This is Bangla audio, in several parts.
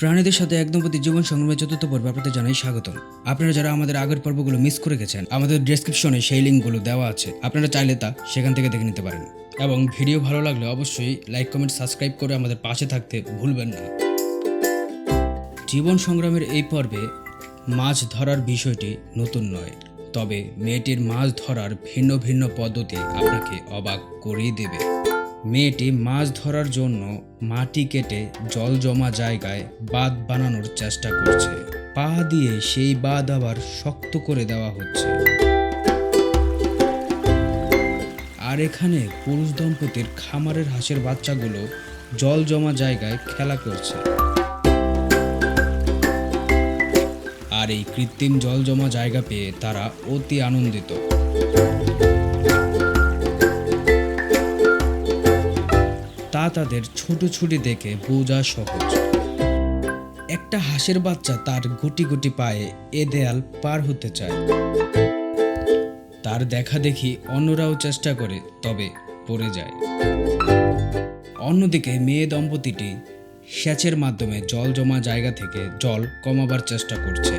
প্রাণীদের সাথে একদম প্রতি জীবন সংগ্রামের চতুর্থ পর্বে আপনাদের জানাই স্বাগতম। আপনারা যারা আমাদের আগের পর্বগুলো মিস করে গেছেন, আমাদের ডেসক্রিপশনে সেই লিঙ্কগুলো দেওয়া আছে। আপনারা চাইলে তা সেখান থেকে দেখে নিতে পারেন। এবং ভিডিও ভালো লাগলে অবশ্যই লাইক কমেন্ট সাবস্ক্রাইব করে আমাদের পাশে থাকতে ভুলবেন না। জীবন সংগ্রামের এই পর্বে মাছ ধরার বিষয়টি নতুন নয়, তবে মেয়েটির মাছ ধরার ভিন্ন ভিন্ন পদ্ধতি আপনাকে অবাক করেই দেবে। মেয়েটি মাছ ধরার জন্য মাটি কেটে জল জমা জায়গায় বাঁধ বানানোর চেষ্টা করছে। পা দিয়ে সেই বাঁধ আবার শক্ত করে দেওয়া হচ্ছে। আর এখানে পুরুষ দম্পতির খামারের হাঁসের বাচ্চাগুলো জল জমা জায়গায় খেলা করছে। আর এই কৃত্রিম জল জমা জায়গা পেয়ে তারা অতি আনন্দিত। তা তাদের ছোট ছুটি দেখে বোঝা সহজ। একটা হাঁসের বাচ্চা তার গুটি গুটি পায়ে এ দেয়াল পার হতে চায়। তার দেখা দেখি অন্যরাও চেষ্টা করে, তবে পড়ে যায়। অন্যদিকে মেয়ে দম্পতিটি সেচের মাধ্যমে জল জমা জায়গা থেকে জল কমাবার চেষ্টা করছে।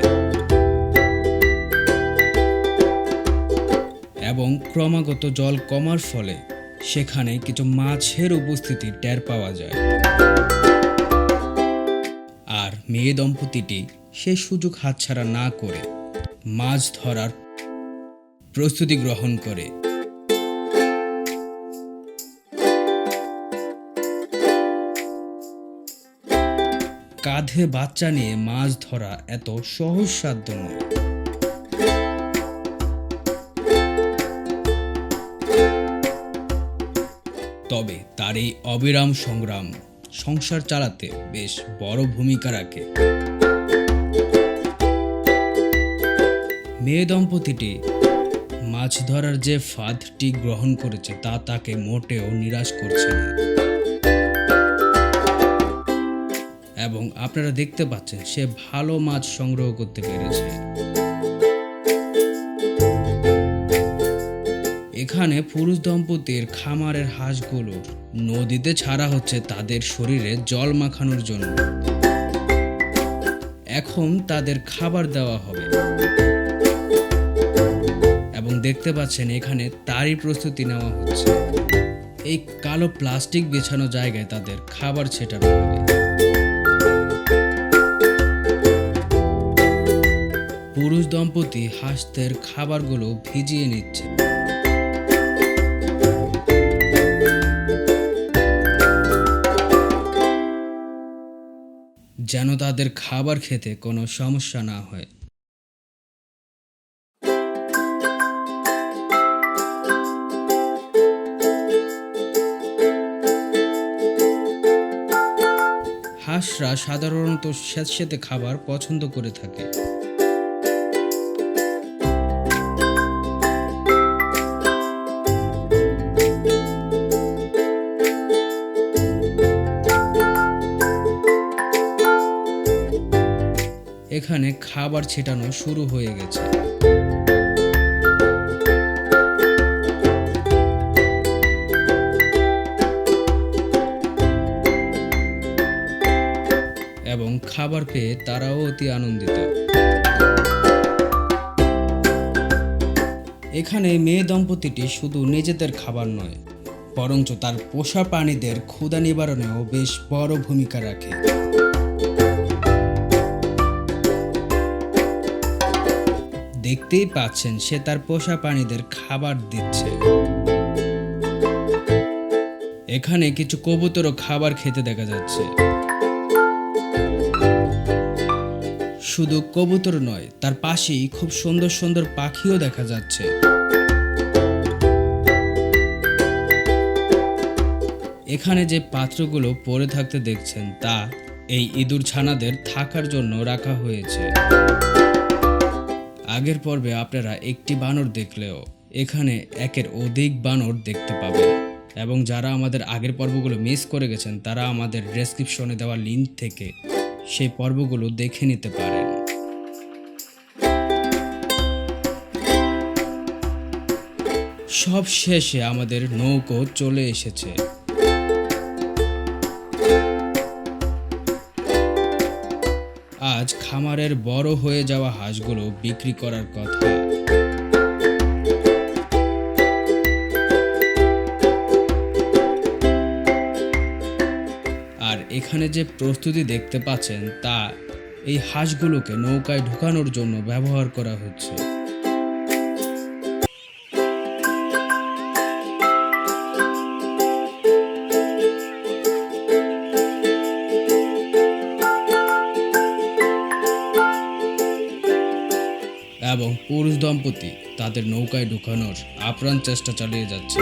এবং ক্রমাগত জল কমার ফলে সেখানে কিছু মাছের উপস্থিতি টের পাওয়া যায়। আর মেয়ে দম্পতিটি সে সুযোগ হাতছাড়া না করে মাছ ধরার প্রস্তুতি গ্রহণ করে। কাঁধে বাচ্চা নিয়ে মাছ ধরা এত সহজসাধ্য নয় তার এই অবিরাম সংগ্রাম সংসার চালাতে বেশ বড় ভূমিকা রাখে। মেয়ে দম্পতিটি মাছ ধরার যে ফাঁদটি গ্রহণ করেছে তা তাকে মোটেও নিরাশ করছে না। এবং আপনারা দেখতে পাচ্ছেন সে ভালো মাছ সংগ্রহ করতে পেরেছে। এখানে পুরুষ দম্পতির খামারের হাঁসগুলোর নদীতে ছাড়া হচ্ছে তাদের শরীরে জল মাখানোর জন্য। এখন তাদের খাবার দেওয়া হবে। এবং দেখতে পাচ্ছেন এখানে তারই প্রস্তুতি নেওয়া হচ্ছে। এই কালো প্লাস্টিক বিছানো জায়গায় তাদের খাবার ছেটানো হবে। পুরুষ দম্পতি হাঁসদের খাবারগুলো ভিজিয়ে নিচ্ছে। যেন তাদের খাবার খেতে কোনো সমস্যা না হয়। হাঁসরা সাধারণত স্যাঁতস্যাঁতে খাবার পছন্দ করে থাকে। এখানে খাবার ছেটানো শুরু হয়ে গেছে। এবং খাবার পেয়ে তারাও অতি আনন্দিত। এখানে মেয়ে দম্পতিটি শুধু নিজেদের খাবার নয়, বরঞ্চ তার পোষা প্রাণীদের ক্ষুধা নিবারণেও বেশ বড় ভূমিকা রাখে। দেখতেই পাচ্ছেন, সে তার পোষা প্রাণীদের খাবার দিচ্ছে। এখানে কিছু কবুতরও খাবার খেতে দেখা যাচ্ছে। শুধু কবুতর নয়, তার পাশেই খুব সুন্দর সুন্দর পাখিও দেখা যাচ্ছে। এখানে যে পাত্রগুলো পড়ে থাকতে দেখছেন, তা এই ইঁদুর ছানাদের থাকার জন্য রাখা হয়েছে। আগের পর্বে আপনারা একটি বানর দেখলেও এখানে একের অধিক বানর দেখতে পাবেন। এবং যারা আমাদের আগের পর্বগুলো মিস করে গেছেন, তারা আমাদের ডেসক্রিপশনে দেওয়া লিঙ্ক থেকে সেই পর্বগুলো দেখে নিতে পারেন। সব শেষে আমাদের নৌকো চলে এসেছে। আজ খামারের বড় হয়ে যাওয়া হাঁসগুলো বিক্রি করার কথা। আর এখানে যে প্রস্তুতি দেখতে পাচ্ছেন তা এই হাঁসগুলোকে নৌকায় ঢোকানোর জন্য ব্যবহার করা হচ্ছে। এবং পুরুষ দম্পতি তাদের নৌকায় ঢুকানোর আপ্রাণ চেষ্টা চালিয়ে যাচ্ছে।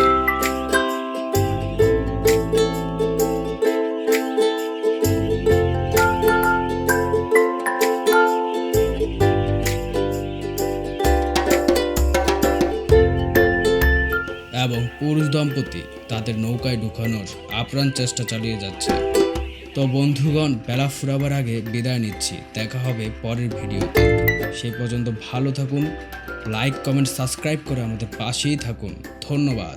এবং পুরুষ দম্পতি তাদের নৌকায় ঢুকানোর আপ্রাণ চেষ্টা চালিয়ে যাচ্ছে। তো বন্ধুগণ, বেলা ফুরাবার আগে বিদায় নিচ্ছি। দেখা হবে পরের ভিডিওতে সে পর্যন্ত ভালো থাকুন লাইক কমেন্ট সাবস্ক্রাইব করে আমাদের পাশেই থাকুন। ধন্যবাদ।